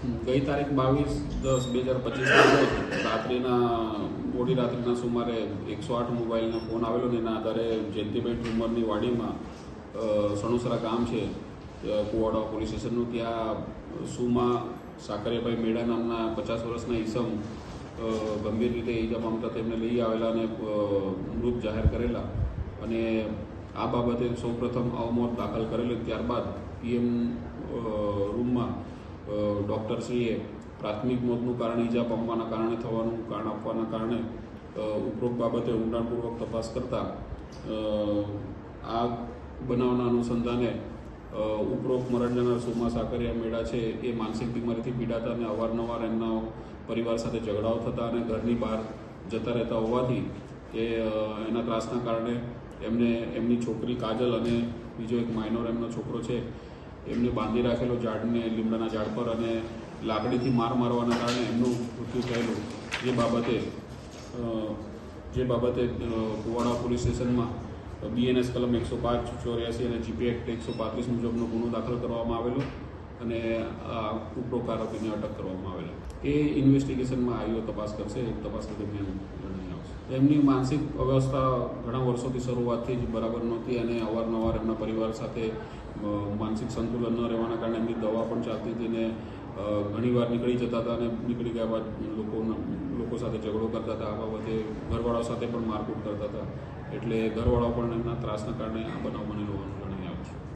ગઈ તારીખ બાવીસ દસ બે હજાર પચીસ રાત્રિના, મોડી રાત્રિના સુમારે એકસો આઠ મોબાઈલનો ફોન આવેલો ને એના આધારે જયંતિભાઈ ઠુમરની વાડીમાં સણુસરા ગામ છે કુવાડા પોલીસ સ્ટેશનનું, ત્યાં સુમાં સાકરિયાભાઈ મેળા નામના પચાસ વર્ષના ઈસમ ગંભીર રીતે ઈજા પામતા તેમને લઈ આવેલા અને મૃત જાહેર કરેલા. અને આ બાબતે સૌપ્રથમ અવમોત દાખલ કરેલી. ત્યારબાદ પીએમ ડૉક્ટરશ્રીએ પ્રાથમિક મોતનું કારણ, ઈજા પામવાના કારણે થવાનું કારણ આપવાના કારણે ઉપરોક્ત બાબતે ઊંડાણપૂર્વક તપાસ કરતા આ બનાવના અનુસંધાને ઉપરોક્ત મરણ જનાર સોમા સાકરિયા મેળા છે એ માનસિક બીમારીથી પીડાતા અને અવારનવાર એમના પરિવાર સાથે ઝઘડાઓ થતા અને ઘરની બહાર જતા રહેતા હોવાથી એ એના ત્રાસના કારણે એમને, એમની છોકરી કાજલ અને બીજો એક માઇનોર એમનો છોકરો છે એમને બાંધી રાખેલો ઝાડને લીમડાના ઝાડ પર અને લાકડીથી માર મારવાના કારણે એમનું મૃત્યુ થયેલું. જે બાબતે જે બાબતે કુવાડા પોલીસ સ્ટેશનમાં બીએનએસ કલમ એકસો પાંચ, ચોર્યાસી અને જીપી એક્ટ એકસો પાંત્રીસ મુજબનો ગુનો દાખલ કરવામાં આવેલો અને આ ઉપરોક્ત આરોપીને અટક કરવામાં આવેલો. એ ઇન્વેસ્ટિગેશનમાં આઈઓ તપાસ કરશે તપાસ દરમિયાન જણાવી આવશે એમની માનસિક અવસ્થા ઘણા વર્ષોથી શરૂઆતથી જ બરાબર નહોતી અને અવારનવાર એમના પરિવાર સાથે માનસિક સંતુલન ન રહેવાના કારણે એમની દવા પણ ચાલતી હતી ને ઘણીવાર નીકળી જતા હતા અને નીકળી ગયા બાદ લોકો લોકો સાથે ઝઘડો કરતા હતા. આ બાબતે ઘરવાળાઓ સાથે પણ મારકૂટ કરતા હતા. એટલે ઘરવાળાઓ પણ એમના ત્રાસના કારણે આ બનાવ બનેલો હોવાનું જણાય